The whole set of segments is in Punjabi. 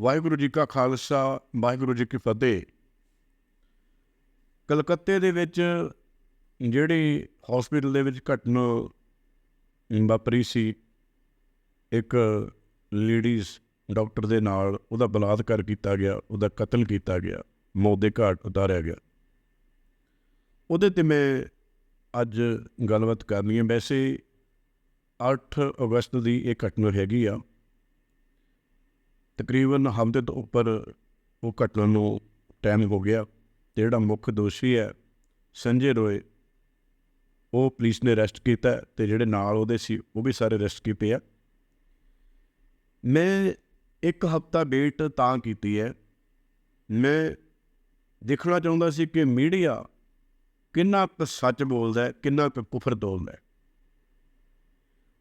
ਵਾਹਿਗੁਰੂ ਜੀ ਕਾ ਖਾਲਸਾ, ਵਾਹਿਗੁਰੂ ਜੀ ਕੀ ਫਤਿਹ। ਕਲਕੱਤੇ ਦੇ ਵਿੱਚ ਜਿਹੜੀ ਹਸਪੀਟਲ ਦੇ ਵਿੱਚ ਘਟਨਾ ਵਾਪਰੀ ਸੀ, ਇੱਕ ਲੇਡੀਜ਼ ਡਾਕਟਰ ਦੇ ਨਾਲ ਉਹਦਾ ਬਲਾਤਕਾਰ ਕੀਤਾ ਗਿਆ, ਉਹਦਾ ਕਤਲ ਕੀਤਾ ਗਿਆ, ਮੌਤ ਦੇ ਘਾਟ ਉਤਾਰਿਆ ਗਿਆ। ਉਹਦੇ ਤੇ ਮੈਂ ਅੱਜ ਗੱਲਬਾਤ ਕਰਨੀ ਹੈ। ਵੈਸੇ 8 ਅਗਸਤ ਦੀ ਇਹ ਘਟਨਾ ਹੈਗੀ ਆ। ਤਕਰੀਬਨ ਹਫ਼ਤੇ ਤੋਂ ਉੱਪਰ ਉਹ ਘਟਨਾ ਨੂੰ ਟਾਈਮ ਹੋ ਗਿਆ। ਤੇ ਜਿਹੜਾ ਮੁੱਖ ਦੋਸ਼ੀ ਹੈ, ਸੰਜੇ ਰੋਏ, ਉਹ ਪੁਲਿਸ ਨੇ ਅਰੈਸਟ ਕੀਤਾ ਹੈ ਤੇ ਜਿਹੜੇ ਨਾਲ ਉਹਦੇ ਸੀ, ਉਹ ਵੀ ਸਾਰੇ ਅਰੈਸਟ ਕੀਤੇ ਆ। ਮੈਂ ਇੱਕ ਹਫ਼ਤਾ ਵੇਟ ਤਾਂ ਕੀਤੀ ਹੈ। ਮੈਂ ਦੇਖਣਾ ਚਾਹੁੰਦਾ ਸੀ ਕਿ ਮੀਡੀਆ ਕਿੰਨਾ ਕੁ ਸੱਚ ਬੋਲਦਾ ਹੈ, ਕਿੰਨਾ ਕੁ ਕੁਫਰ ਬੋਲਦਾ ਹੈ।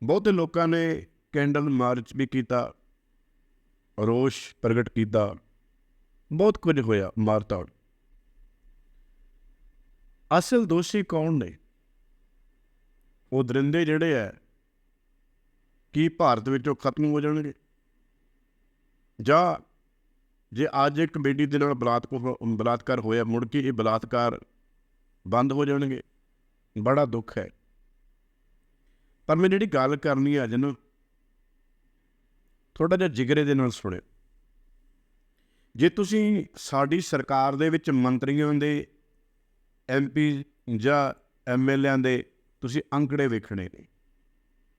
ਬਹੁਤੇ ਲੋਕਾਂ ਨੇ ਕੈਂਡਲ ਮਾਰਚ ਵੀ ਕੀਤਾ। ਰੋਸ਼ ਪ੍ਰਗਟ ਕੀਤਾ। ਬਹੁਤ ਕੁਝ ਹੋਇਆ ਮਾਰਤਾੜ ਅਸਲ ਦੋਸ਼ੀ ਕੌਣ ਨੇ? ਉਹ ਦਰਿੰਦੇ ਜਿਹੜੇ ਐ, ਕੀ ਭਾਰਤ ਵਿੱਚੋਂ ਖਤਮ ਹੋ ਜਾਣਗੇ? ਜਾਂ ਜੇ ਅੱਜ ਇੱਕ ਬੇਟੀ ਦੇ ਨਾਲ ਬਲਾਤਕਾਰ ਬਲਾਤਕਾਰ ਹੋਇਆ, ਮੁੜ ਕੇ ਇਹ ਬਲਾਤਕਾਰ ਬੰਦ ਹੋ ਜਾਣਗੇ? ਬੜਾ ਦੁੱਖ ਹੈ। ਪਰ ਮੈਂ ਜਿਹੜੀ ਗੱਲ ਕਰਨੀ ਹੈ ਅੱਜ ਨੂੰ ਥੋੜਾ ਜਿਹਾ ਜਿਗਰੇ ਦੇ ਨਾਲ ਸੁਣਿਓ। ਜੇ ਤੁਸੀਂ ਸਾਡੀ ਸਰਕਾਰ ਦੇ ਵਿੱਚ ਮੰਤਰੀਆਂ ਦੇ ਐਮਪੀ ਜਾਂ ਐਮਐਲਏਆਂ ਦੇ ਤੁਸੀਂ ਅੰਕੜੇ ਵੇਖਣੇ ਨੇ,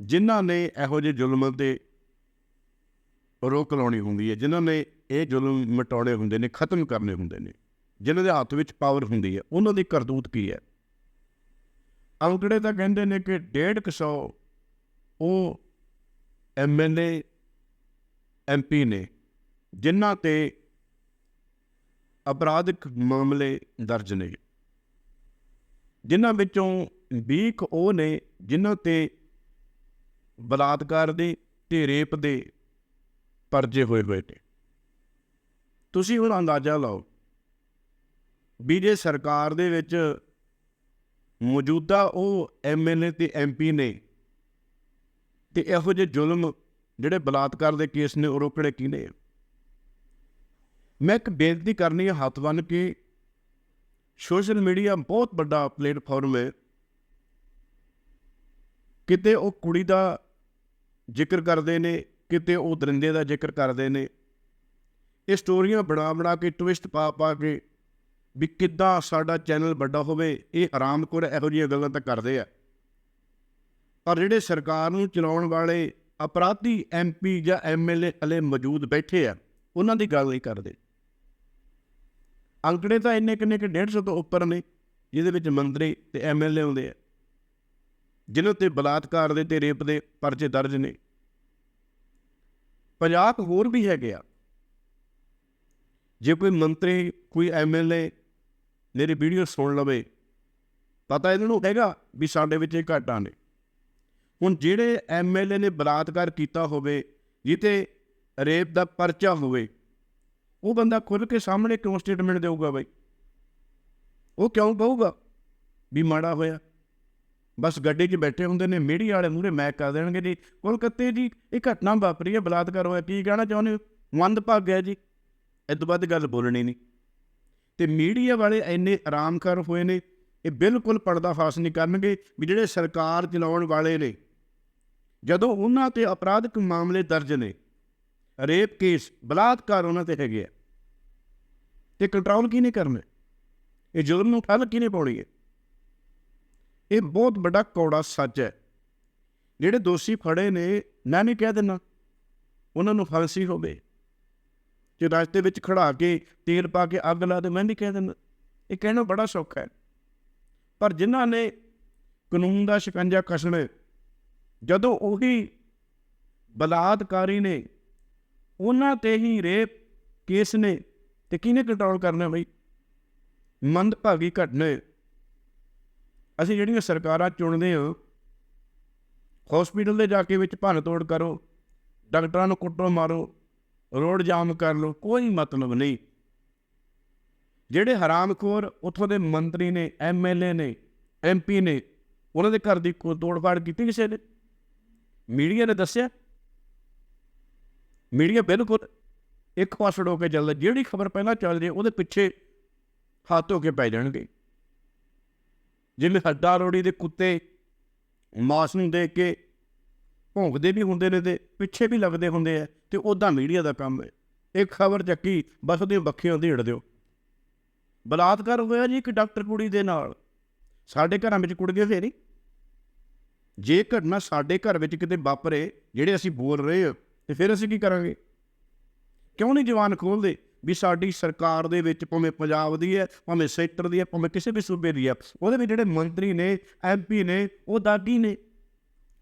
ਜਿਨ੍ਹਾਂ ਨੇ ਇਹੋ ਜਿਹੇ ਜ਼ੁਲਮ ਤੇ ਰੋਕ ਲਾਉਣੀ ਹੁੰਦੀ ਹੈ, ਜਿਨ੍ਹਾਂ ਨੇ ਇਹ ਜ਼ੁਲਮ ਮਿਟਾਉਣੇ ਹੁੰਦੇ ਨੇ, ਖਤਮ ਕਰਨੇ ਹੁੰਦੇ ਨੇ, ਜਿਨ੍ਹਾਂ ਦੇ ਹੱਥ ਵਿੱਚ ਪਾਵਰ ਹੁੰਦੀ ਹੈ, ਉਹਨਾਂ ਦੀ ਕਰਤੂਤ ਕੀ ਹੈ? ਅੰਕੜੇ ਤਾਂ ਕਹਿੰਦੇ ਨੇ ਕਿ 150 ਉਹ ਐਮਐਲਏ ਐਮਪੀ ਨੇ, ਜਿਨ੍ਹਾਂ ਤੇ ਅਪਰਾਧਿਕ ਮਾਮਲੇ ਦਰਜ ਨੇ। ਜਿਨ੍ਹਾਂ ਵਿੱਚੋਂ 20 ਉਹ ਨੇ, ਜਿਨ੍ਹਾਂ ਤੇ ਬਲਾਤਕਾਰ ਦੇ ਤੇ ਰੇਪ ਦੇ ਪਰਜੇ ਹੋਏ ਹੋਏ ਨੇ। ਤੁਸੀਂ ਹੁਣ ਅੰਦਾਜ਼ਾ ਲਾਓ ਵੀ ਜੇ ਸਰਕਾਰ ਦੇ ਵਿੱਚ ਮੌਜੂਦਾ ਉਹ ਐਮਐਲਏ ਤੇ ਐਮਪੀ ਨੇ, ਤੇ ਇਹੋ ਜਿਹੇ ਜ਼ੁਲਮ ਜਿਹੜੇ ਬਲਾਤਕਾਰ ਦੇ ਕੇਸ ਨੇ ਉਹ ਰੋਕੜੇ ਕੀ ਨੇ ਮੈਂ ਇੱਕ ਬੇਨਤੀ ਕਰਨੀ ਹੈ ਹੱਥ ਬੰਨ ਕੇ। ਸੋਸ਼ਲ ਮੀਡੀਆ ਬਹੁਤ ਵੱਡਾ ਪਲੇਟਫਾਰਮ ਹੈ। ਕਿਤੇ ਉਹ ਕੁੜੀ ਦਾ ਜ਼ਿਕਰ ਕਰਦੇ ਨੇ, ਕਿਤੇ ਉਹ ਦਰਿੰਦੇ ਦਾ ਜ਼ਿਕਰ ਕਰਦੇ ਨੇ। ਇਹ ਸਟੋਰੀਆਂ ਬਣਾ ਬਣਾ ਕੇ, ਟਵਿਸਟ ਪਾ ਪਾ ਕੇ ਵੀ ਕਿੱਦਾਂ ਸਾਡਾ ਚੈਨਲ ਵੱਡਾ ਹੋਵੇ, ਇਹ ਆਰਾਮ ਆਰਾਮਖੋਰ ਇਹੋ ਜਿਹੀਆਂ ਗੱਲਾਂ ਤਾਂ ਕਰਦੇ ਆ। ਪਰ ਜਿਹੜੇ ਸਰਕਾਰ ਨੂੰ ਚਲਾਉਣ ਵਾਲੇ ਅਪਰਾਧੀ ਐਮਪੀ ਜਾਂ ਐਮਐਲਏ ਹਲੇ ਮੌਜੂਦ ਬੈਠੇ ਆ, ਉਹਨਾਂ ਦੀ ਗੱਲ ਨਹੀਂ ਕਰਦੇ। ਅੰਕੜੇ ਤਾਂ ਇੰਨੇ ਕਿੰਨੇ ਕਿ 150 ਤੋਂ ਉੱਪਰ ਨੇ, ਜਿਹਦੇ ਵਿੱਚ ਮੰਤਰੀ ਤੇ ਐਮਐਲਏ ਹੁੰਦੇ ਆ। ਜਿਨ੍ਹਾਂ ਤੇ ਬਲਾਤਕਾਰ ਦੇ ਤੇ ਰੇਪ ਦੇ ਪਰਚੇ ਦਰਜ ਨੇ। ਪੰਜਾਬ ਹੋਰ ਵੀ ਹੈਗੇ ਆ। ਜੇ ਕੋਈ ਮੰਤਰੀ, ਕੋਈ ਐਮਐਲਏ ਮੇਰੀ ਵੀਡੀਓ ਸੁਣ ਲਵੇ, ਪਤਾ ਇਹਨਾਂ ਨੂੰ ਹੈਗਾ ਵੀ ਸਾਡੇ ਵਿੱਚ ਇਹ ਘਾਟਾਂ ਨੇ। ਹੁਣ ਜਿਹੜੇ ਐਮਐਲਏ ਨੇ ਬਲਾਤਕਾਰ ਕੀਤਾ ਹੋਵੇ ਜਿੱਤੇ ਰੇਪ ਦਾ ਪਰਚਾ ਹੋਵੇ, ਉਹ ਬੰਦਾ ਖੁੱਲ ਕੇ ਸਾਹਮਣੇ ਕਿਉਂ ਸਟੇਟਮੈਂਟ ਦੇਊਗਾ ਬਾਈ? ਉਹ ਕਿਉਂ ਕਹੂਗਾ ਵੀ ਮਾੜਾ ਹੋਇਆ? ਬਸ ਗੱਡੀ 'ਚ ਬੈਠੇ ਹੁੰਦੇ ਨੇ, ਮੀਡੀਆ ਵਾਲੇ ਮੂਹਰੇ ਮੈਕ ਕਰ ਦੇਣਗੇ ਜੀ। ਕੋਲਕਾਤੇ ਜੀ, ਇਹ ਘਟਨਾ ਵਾਪਰੀ ਹੈ, ਬਲਾਤਕਾਰ ਹੋਇਆ। ਕੀ ਕਹਿਣਾ ਚਾਹੁੰਦੇ ਹੋ? ਮੰਦ ਭਾਗ ਗਿਆ ਜੀ। ਇਹ ਤੋਂ ਬਾਅਦ ਗੱਲ ਬੋਲਣੀ ਨਹੀਂ। ਤੇ ਮੀਡੀਆ ਵਾਲੇ ਇੰਨੇ ਆਰਾਮਕਾਰ ਹੋਏ ਨੇ, ਇਹ ਬਿਲਕੁਲ ਪਰਦਾ ਫਾਸ ਨਹੀਂ ਕਰਨਗੇ ਵੀ ਜਿਹੜੇ ਸਰਕਾਰ ਚਲਾਉਣ ਵਾਲੇ ਨੇ ਜਦੋਂ ਉਹਨਾਂ ਤੇ ਅਪਰਾਧਿਕ ਮਾਮਲੇ ਦਰਜ ਨੇ, ਰੇਪ ਕੇਸ ਬਲਾਤਕਾਰ ਉਹਨਾਂ ਤੇ ਹੈਗੇ ਆ। ਤੇ ਕੰਟਰੋਲ ਕਿਹਨੇ ਕਰਨਾ? ਇਹ ਜ਼ੁਲਮ ਨੂੰ ਠੱਲ ਕਿਹਨੇ ਪਾਉਣੀ ਹੈ? ਇਹ ਬਹੁਤ ਵੱਡਾ ਕੌੜਾ ਸੱਚ ਹੈ। ਜਿਹੜੇ ਦੋਸ਼ੀ ਫੜੇ ਨੇ, ਮੈਂ ਨਹੀਂ ਕਹਿ ਦਿੰਦਾ। ਉਹਨਾਂ ਨੂੰ ਫਾਂਸੀ ਹੋਵੇ। ਜੇ ਰਸਤੇ ਵਿੱਚ ਖੜਾ ਕੇ ਤੇਲ ਪਾ ਕੇ ਅੱਗ ਲਾ ਦੇ, ਮੈਂ ਨਹੀਂ ਕਹਿ ਦਿੰਦਾ। ਇਹ ਕਹਿਣਾ ਬੜਾ ਸੌਖਾ ਹੈ। ਪਰ ਜਿਨ੍ਹਾਂ ਨੇ ਕਾਨੂੰਨ ਦਾ ਸ਼ਿਕੰਜਾ ਕੱਸਣਾ ਜਦੋਂ ਉਹੀ ਬਲਾਤਕਾਰੀ ਨੇ ਉਹਨਾਂ ਤੇ ਹੀ ਰੇਪ ਕੇਸ ਨੇ, ਤੇ ਕਿਹਨੇ ਕੰਟਰੋਲ ਕਰਨਾ ਬਈ? ਮੰਦਭਾਗੀ ਘਟਨਾ ਅਸੀਂ ਜਿਹੜੀਆਂ ਸਰਕਾਰਾਂ ਚੁਣਦੇ ਹਾਂ ਹਸਪੀਟਲ ਦੇ ਜਾ ਕੇ ਵਿੱਚ ਭੰਨ ਤੋੜ ਕਰੋ, ਡਾਕਟਰਾਂ ਨੂੰ ਕੁੱਟੋ ਮਾਰੋ, ਰੋਡ ਜਾਮ ਕਰ ਲਓ, ਕੋਈ ਮਤਲਬ ਨਹੀਂ। ਜਿਹੜੇ ਹਰਾਮਖੋਰ ਉੱਥੋਂ ਦੇ ਮੰਤਰੀ ਨੇ ਐਮਐਲਏ ਨੇ ਐਮਪੀ ਨੇ, ਉਹਨਾਂ ਦੇ ਘਰ ਦੀ ਕੋ ਤੋੜ-ਫਾੜ ਕੀਤੀ ਕਿਸੇ ਨੇ? ਮੀਡੀਆ ਨੇ ਦੱਸਿਆ। ਮੀਡੀਆ ਬਿਲਕੁਲ ਇੱਕ ਪਾਸੇ ਹੋ ਕੇ ਚੱਲਦਾ, ਜਿਹੜੀ ਖਬਰ ਪਹਿਲਾਂ ਚੱਲ ਜੇ ਉਹਦੇ ਪਿੱਛੇ ਹੱਥ ਹੋ ਕੇ ਪੈ ਜਾਣਗੇ। ਜਿਵੇਂ ਹੱਡਾ ਰੋੜੀ ਦੇ ਕੁੱਤੇ ਮਾਸ ਨੂੰ ਦੇਖ ਕੇ ਭੌਂਕਦੇ ਵੀ ਹੁੰਦੇ ਨੇ ਤੇ ਪਿੱਛੇ ਵੀ ਲੱਗਦੇ ਹੁੰਦੇ ਆ, ਤੇ ਉਦਾਂ ਮੀਡੀਆ ਦਾ ਕੰਮ ਹੈ। ਇੱਕ ਖਬਰ ਚੱਕੀ, ਬਸ ਉਹਦੀਆਂ ਬੱਖੀਆਂ ਢੇੜ ਦਿਓ। ਬਲਾਤਕਾਰ ਹੋਇਆ ਜੀ ਇੱਕ ਡਾਕਟਰ ਕੁੜੀ ਦੇ ਨਾਲ। ਸਾਡੇ ਘਰਾਂ ਵਿੱਚ ਕੁੜੀਆਂ ਫੇਰੀ। ਜੇ ਘਟਨਾ ਸਾਡੇ ਘਰ ਵਿੱਚ ਕਿਤੇ ਵਾਪਰੇ, ਜਿਹੜੇ ਅਸੀਂ ਬੋਲ ਰਹੇ ਹਾਂ, ਤੇ ਫਿਰ ਅਸੀਂ ਕੀ ਕਰਾਂਗੇ? ਕਿਉਂ ਨਹੀਂ ਜਵਾਨ ਖੋਲਦੇ ਵੀ ਸਾਡੀ ਸਰਕਾਰ ਦੇ ਵਿੱਚ ਭਾਵੇਂ ਪੰਜਾਬ ਦੀ ਹੈ, ਭਾਵੇਂ ਸੈਕਟਰ ਦੀ ਹੈ, ਭਾਵੇਂ ਕਿਸੇ ਵੀ ਸੂਬੇ ਦੀ ਹੈ, ਉਹਦੇ ਵਿੱਚ ਜਿਹੜੇ ਮੰਤਰੀ ਨੇ ਐਮਪੀ ਨੇ, ਉਹ ਦਾਗੀ ਨੇ,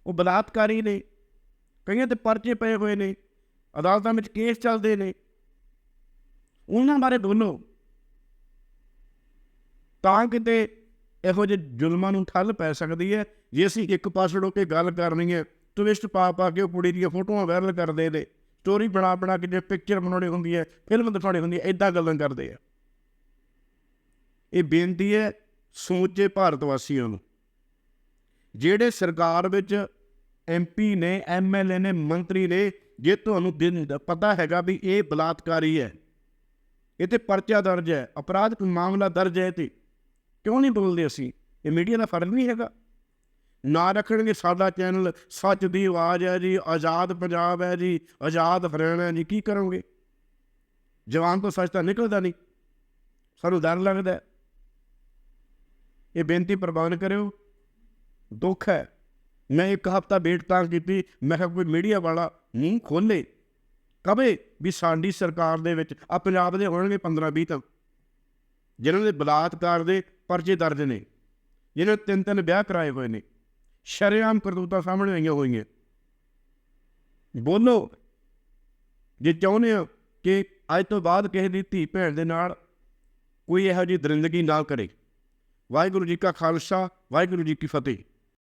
ਉਹ ਬਲਾਤਕਾਰੀ ਨੇ, ਕਈਆਂ ਤੇ ਪਰਚੇ ਪਏ ਹੋਏ ਨੇ, ਅਦਾਲਤਾਂ ਵਿੱਚ ਕੇਸ ਚੱਲਦੇ ਨੇ। ਉਹਨਾਂ ਬਾਰੇ ਬੋਲੋ। ਤਾਂ ਕਿਤੇ ਇਹੋ ਜਿਹੇ ਜ਼ੁਲਮਾਂ ਨੂੰ ਠੱਲ ਪੈ ਸਕਦੀ ਹੈ, ਜੇ ਅਸੀਂ ਇੱਕ ਪਾਸੜ ਹੋ ਕੇ ਗੱਲ ਕਰਨੀ ਹੈ ਟਵਿਸਟ ਪਾ ਪਾ ਕੇ ਉਹ ਕੁੜੀ ਦੀਆਂ ਫੋਟੋਆਂ ਵਾਇਰਲ ਕਰਦੇ ਨੇ ਸਟੋਰੀ ਬਣਾ ਬਣਾ ਕੇ ਜੇ ਪਿਕਚਰ ਬਣਾਉਣੀ ਹੁੰਦੀ ਹੈ ਫਿਲਮ ਦਿਖਾਉਣੀ ਹੁੰਦੀ ਹੈ ਇਦਾਂ ਗੱਲਾਂ ਕਰਦੇ ਆ। ਇਹ ਬੇਨਤੀ ਹੈ ਸਮੁੱਚੇ ਭਾਰਤ ਵਾਸੀਆਂ ਨੂੰ। ਜਿਹੜੇ ਸਰਕਾਰ ਵਿੱਚ ਐਮਪੀ ਨੇ ਐਮਐਲਏ ਨੇ, ਮੰਤਰੀ ਨੇ, ਜੇ ਤੁਹਾਨੂੰ ਦਿਨ ਪਤਾ ਹੈਗਾ ਵੀ ਇਹ ਬਲਾਤਕਾਰੀ ਹੈ, ਇਹ ਤੇ ਪਰਚਾ ਦਰਜ ਹੈ ਅਪਰਾਧਿਕ ਮਾਮਲਾ ਦਰਜ ਹੈ ਤੇ ਕਿਉਂ ਨਹੀਂ ਬੋਲਦੇ ਅਸੀਂ? ਇਹ ਮੀਡੀਆ ਦਾ ਫਰਜ਼ ਨਹੀਂ ਹੈਗਾ। ਨਾ ਰੱਖਣਗੇ ਸਾਡਾ ਚੈਨਲ ਸੱਚ ਦੀ ਆਵਾਜ਼ ਹੈ ਜੀ, ਆਜ਼ਾਦ ਪੰਜਾਬ ਹੈ ਜੀ, ਆਜ਼ਾਦ ਹਰਿਆਣਾ ਹੈ ਜੀ, ਕੀ ਕਰੋਗੇ? ਜਵਾਨ ਤੋਂ ਸੱਚ ਤਾਂ ਨਿਕਲਦਾ ਨਹੀਂ। ਸਾਨੂੰ ਡਰ ਲੱਗਦਾ ਇਹ ਬੇਨਤੀ ਪ੍ਰਵਾਨ ਕਰਿਓ। ਦੁੱਖ ਹੈ। ਮੈਂ ਇੱਕ ਹਫਤਾ ਵੇਟ ਤਾਂ ਕੀਤੀ, ਮੈਂ ਕਿਹਾ ਕੋਈ ਮੀਡੀਆ ਵਾਲਾ ਨਹੀਂ ਖੋਲੇ ਕਵੇ ਵੀ ਸਾਡੀ ਸਰਕਾਰ ਦੇ ਵਿੱਚ ਆ ਪੰਜਾਬ ਦੇ ਹੋਣਗੇ 15 20 ਤਾਂ। ਜਿਨ੍ਹਾਂ ਦੇ ਬਲਾਤਕਾਰ ਦੇ ਪਰਚੇ ਦਰਜ ਨੇ ਜਿਹਨੇ ਤਿੰਨ ਤਿੰਨ ਵਿਆਹ ਕਰਾਏ ਹੋਏ ਨੇ, ਸ਼ਰੇਆਮ ਕਰਤੂਤਾਂ ਸਾਹਮਣੇ ਆਈਆਂ ਹੋਈਆਂ। ਬੋਲੋ, ਜੇ ਚਾਹੁੰਦੇ ਹੋ ਕਿ ਅੱਜ ਤੋਂ ਬਾਅਦ ਕਿਸੇ ਦੀ ਧੀ ਭੈਣ ਦੇ ਨਾਲ ਕੋਈ ਇਹੋ ਜਿਹੀ ਦਰਿੰਦਗੀ ਨਾ ਕਰੇ। ਵਾਹਿਗੁਰੂ ਜੀ ਕਾ ਖਾਲਸਾ, ਵਾਹਿਗੁਰੂ ਜੀ ਕੀ ਫਤਿਹ।